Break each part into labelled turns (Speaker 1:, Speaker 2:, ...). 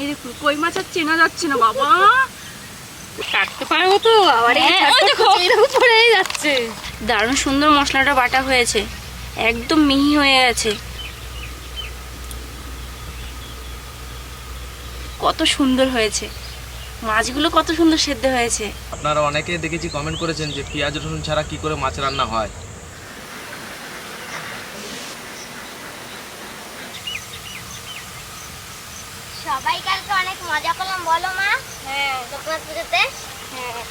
Speaker 1: এই কই মাছ আর চেনা যাচ্ছে না বাবা।
Speaker 2: কাটতে পারব তো আবার এই
Speaker 1: হ্যাঁ,
Speaker 2: যাচ্ছে।
Speaker 1: দারুণ সুন্দর মশলাটা বাটা হয়েছে একদম মিহি হয়ে গেছে। কত সুন্দর হয়েছে মাছগুলো কত সুন্দর সেদ্ধ হয়েছে।
Speaker 3: আপনারা অনেকে দেখেছি কমেন্ট করেছেন যে পেঁয়াজ রসুন ছাড়া কি করে মাছ রান্না হয়
Speaker 4: সবাই কালকে অনেক মজা করলাম বলো মা
Speaker 1: হ্যাঁ
Speaker 4: লোকনাথ পুজোতে?
Speaker 1: হ্যাঁ।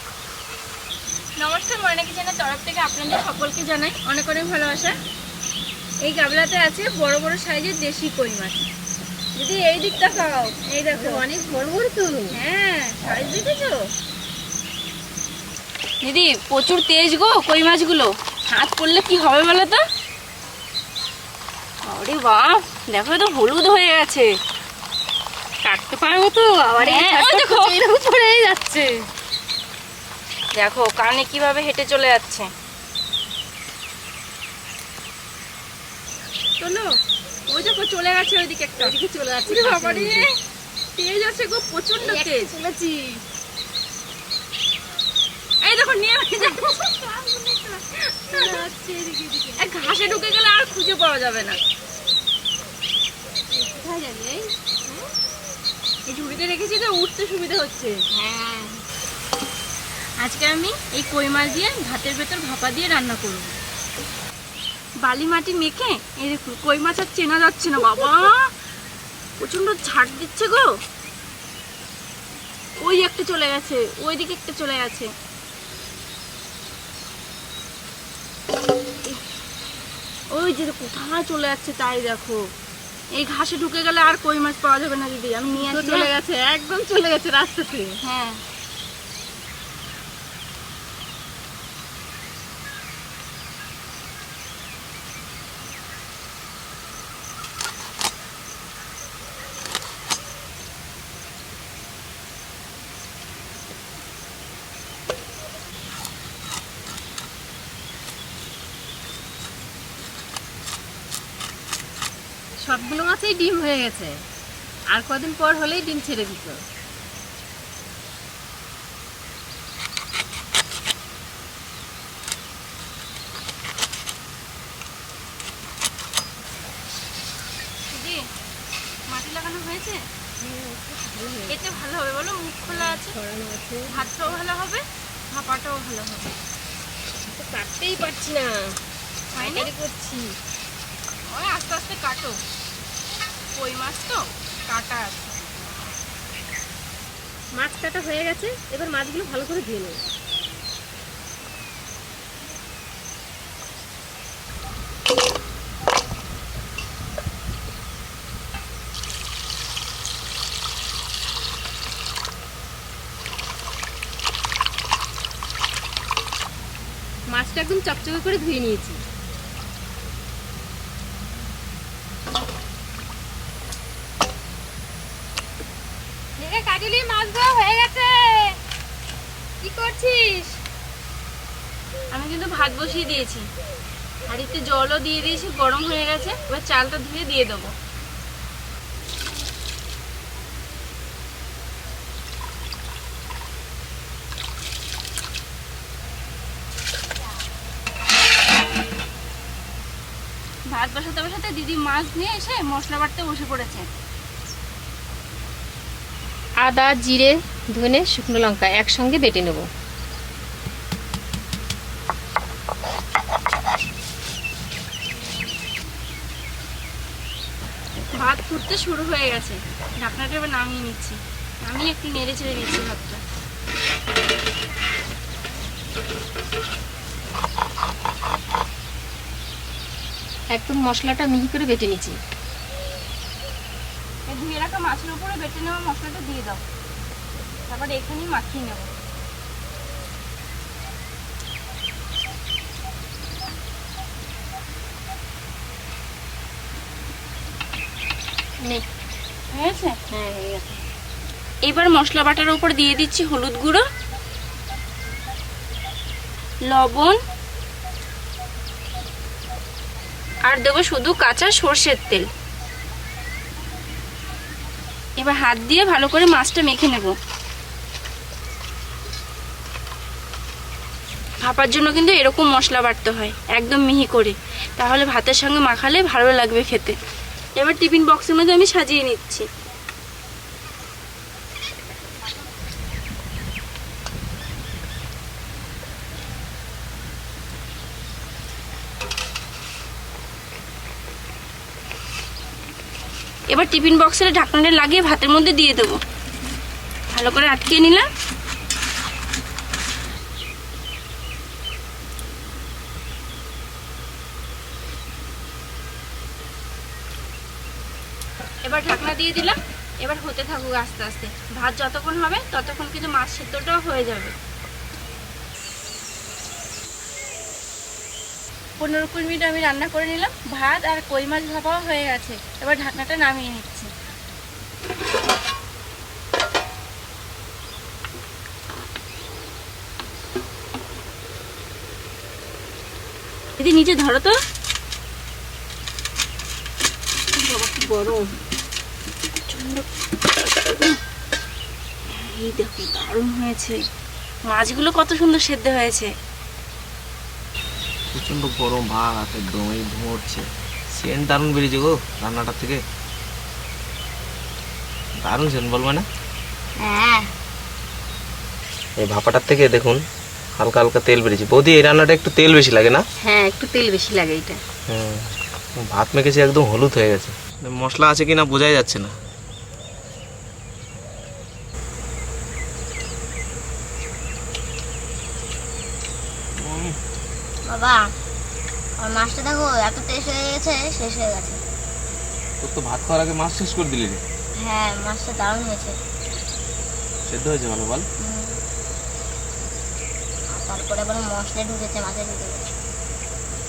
Speaker 1: নমস্কার ময়না কিচেনের তরফ থেকে আপনাদের সকলকে জানাই অনেক অনেক ভালোবাসা। এই গাবলাতে আছে বড় বড় সাইজের দেশি কই মাছ। যদি এই দিকটা খাও এই দেখো।
Speaker 2: অনেক বড় বড় তো
Speaker 1: হ্যাঁ সাইজ দেখেছ? দিদি প্রচুর তেজ গো কই মাছগুলো। হাত পড়লে কি হবে বলো তো? আরে বাহ দেখো তো হলুদ হয়ে গেছে।
Speaker 2: কাটতে পারব তো? আবার
Speaker 1: হ্যাঁ।
Speaker 2: যাচ্ছে।
Speaker 1: দেখো কানে কীভাবে হেঁটে চলে যাচ্ছে। চলো ওই দেখো চলে গেছে ওইদিকে একটা।
Speaker 2: ওইদিকে চলে যাচ্ছে
Speaker 1: বাবারে তেজ আছে গো প্রচণ্ড তেজ।
Speaker 2: চলেছি
Speaker 1: এই দেখো নিয়ে ঘাসে ঢুকে গেলে আর খুঁজে পাওয়া যাবে না।
Speaker 2: কোথায় এই?
Speaker 1: ঝুড়িতে রেখেছি তো উঠতে সুবিধা হচ্ছে।
Speaker 2: হ্যাঁ।
Speaker 1: আজকে আমি এই কই মাছ দিয়ে ভাতের ভেতর ভাপা দিয়ে রান্না করব। বালি মাটি মেখে, এই কই মাছ আর চেনা যাচ্ছে না, বাবা। প্রচণ্ড ঝাড় দিচ্ছে গো। ওই একটা চলে গেছে, ওই দিকে একটা চলে গেছে। ওই যে কোথায় চলে যাচ্ছে তাই দেখো। এই ঘাসে ঢুকে গেলে আর কই মাছ পাওয়া যাবে না দিদি? আমি নিয়ে
Speaker 2: চলে
Speaker 1: হ্যাঁ?
Speaker 2: গেছে একদম চলে গেছে রাস্তাতে।
Speaker 1: হ্যাঁ।
Speaker 2: সবগুলো মাছেই ডিম হয়ে গেছে। আর কদিন পর হলেই ডিম ছেড়ে দিত।
Speaker 1: মাটি লাগানো হয়েছে? এতে ভালো হবে বলো মুখ খোলা আছে? ভাতটাও ভালো হবে ভাপাটাও ভালো হবে।
Speaker 2: কাটতেই পারছি না। পাইকারি করছি।
Speaker 1: ওই আস্তে আস্তে কাটো। কই মাছ তো? কাটা আছে।
Speaker 2: মাছ কাটা হয়ে গেছে, এবার মাছগুলো ভালো করে ধুয়ে নেব। মাছটা একদম চকচকে করে ধুয়ে নিয়েছি।
Speaker 4: কাজলি হয়ে গেছে। কি করছিস?
Speaker 1: আমি কিন্তু ভাত বসিয়ে দিয়েছি। জলও দিয়ে দিয়েছি, গরম হয়ে গেছে। এবার চালটা ধুয়ে দিয়ে দেবো। ভাত বসাতে বসাতে দিদি মাছ নিয়ে এসে মশলা বাটতে বসে পড়েছে।
Speaker 2: আদা জিরে ধনে শুকনো লঙ্কা একসঙ্গে বেটে নেব।
Speaker 1: ভাত ফুটতে শুরু হয়ে গেছে। ঢাকনাটা এবার নামিয়ে নিচ্ছি। আমি একটু নেড়ে ছেড়ে দিচ্ছি ভাতটা।
Speaker 2: একদম মশলাটা মিহি করে বেটে নিচ্ছি।
Speaker 1: ধুয়ে রাখা মাছের উপরে বেটে নেওয়া মশলাটা দিয়ে দাও। তারপরে এখানেই মাখিয়ে নেব।
Speaker 2: হ্যাঁ হয়ে
Speaker 1: এবার মশলা বাটার উপর দিয়ে দিচ্ছি হলুদ গুঁড়ো লবণ আর দেবো শুধু কাঁচা সর্ষের তেল। এবার হাত দিয়ে ভালো করে মাছটা মেখে নেব। ভাপার জন্য কিন্তু এরকম মশলা বাটতে হয়, একদম মিহি করে। তাহলে ভাতের সঙ্গে মাখালে ভালো লাগবে খেতে। এবার টিফিন বক্সের মধ্যে আমি সাজিয়ে নিচ্ছি। এবার টিফিন বক্সের ঢাকনাটা লাগিয়ে ভাতের মধ্যে দিয়ে দেবো। ভালো করে আটকিয়ে নিলাম। এবার ঢাকনা দিয়ে দিলাম। এবার হতে থাকুক আস্তে আস্তে। ভাত যতক্ষণ হবে ততক্ষণ কিন্তু মাছ সেদ্ধটাও হয়ে যাবে। পনেরো কুড়ি মিনিট আমি রান্না করে নিলাম। ভাত আর কই মাছ ভাপাও হয়ে গেছে। এবার ঢাকনাটা নামিয়ে নিচ্ছি। দিদি নিচে ধরো তো। গরম। এই দেখো দারুণ হয়েছে। মাছগুলো কত সুন্দর সেদ্ধ হয়েছে।
Speaker 3: প্রচণ্ড গরম ভাত একদম এই ধোঁড়ছে সেন্ট দারুণ বেরিয়েছে গো রান্নাটার থেকে। দারুণ সেন্ট বলবে না
Speaker 4: হ্যাঁ।
Speaker 3: এই ভাপাটার থেকে দেখুন হালকা হালকা তেল বেরিয়েছে। বৌদি এই রান্নাটা একটু তেল বেশি লাগে না?
Speaker 2: হ্যাঁ একটু তেল বেশি লাগে এটা।
Speaker 3: হুম ভাত মেখেছি একদম হলুদ হয়ে গেছে। মশলা আছে কিনা বোঝাই যাচ্ছে না।
Speaker 4: বাবা আমার মাছটা দেখো এত টেস্ট হয়ে গেছে শেষ হয়ে গেছে।
Speaker 3: তোর তো ভাত খাওয়ার আগে মাছ শেষ করে দিলি রে।
Speaker 4: হ্যাঁ মাছটা দারুণ হয়েছে।
Speaker 3: সেদ্ধ হয়েছে ভালো বল।
Speaker 4: আর তারপরে আবার মশলা ঢুকেছে মাছের ভিতরে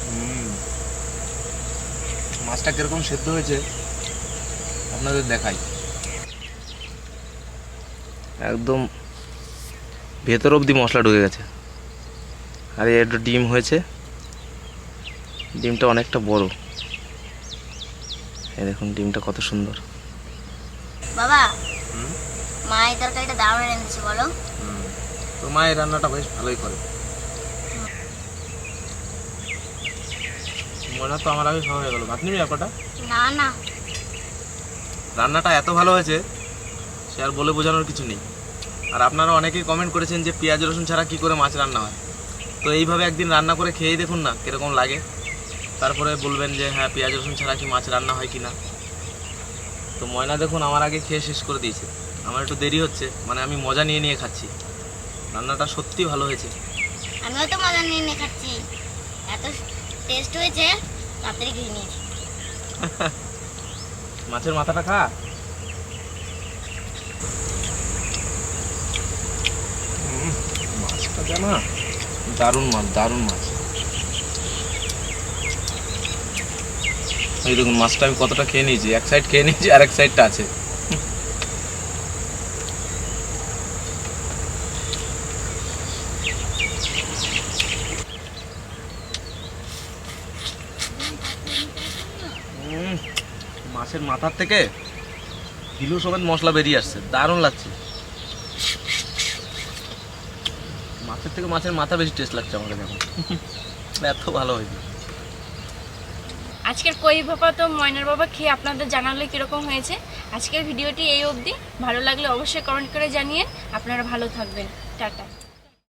Speaker 3: হুম। মাছটা কীরকম সেদ্ধ হয়েছে আপনাদের দেখাই। একদম ভেতর অবধি মশলা ঢুকে গেছে। আর এই একটু ডিম হয়েছে। ডিমটা অনেকটা বড়। এই দেখুন ডিমটা কত সুন্দর।
Speaker 4: বাবা মা এই তরকারিটা দারুণ এনেছে বলো।
Speaker 3: তোর মা এই রান্নাটা বেশ ভালোই করে। মনে তো আমার আগে খাওয়া হয়ে গেল। ভাত নিবি একটা
Speaker 4: না না।
Speaker 3: রান্নাটা এত ভালো হয়েছে সে আর বলে বোঝানোর কিছু নেই। আর আপনারা অনেকেই কমেন্ট করেছেন যে পেঁয়াজ রসুন ছাড়া কি করে মাছ রান্না হয়। তো এইভাবে একদিন রান্না করে খেয়েই দেখুন না কীরকম লাগে। তারপরে বলবেন যে হ্যাঁ পেঁয়াজ রসুন ছাড়া কি মাছ রান্না হয় কি না তো ময়না দেখুন আমার আগে খেয়ে শেষ করে দিয়েছে। আমার একটু দেরি হচ্ছে মানে আমি মজা নিয়ে নিয়ে খাচ্ছি। রান্নাটা সত্যি ভালো হয়েছে।
Speaker 4: আমিও তো মজা নিয়ে নিয়ে খাচ্ছি। এত টেস্ট হয়েছে তাড়াতাড়ি খেয়ে নিয়েছি
Speaker 3: মাছের মাথাটা খা। মাছটা জানা দারুণ মাছ দারুণ মাছ। এই দেখুন, মাছটা আমি কতটা খেয়ে নিয়েছি, এক সাইড খেয়ে নিয়েছি আর এক সাইডটা আছে। মাছের মাথার থেকে কিলো সমেত মশলা বেরিয়ে আসছে, দারুণ লাগছে। মাছের থেকে মাছের মাথা বেশি টেস্ট লাগছে আমাকে এখন। এত ভালো হয়েছে।
Speaker 1: আজকের কই ভাপা তো ময়নার বাবা খেয়ে আপনাদের জানালে কীরকম হয়েছে? আজকের ভিডিওটি এই অবধি। ভালো লাগলে অবশ্যই কমেন্ট করে জানিয়ে আপনারা ভালো থাকবেন। টাটা।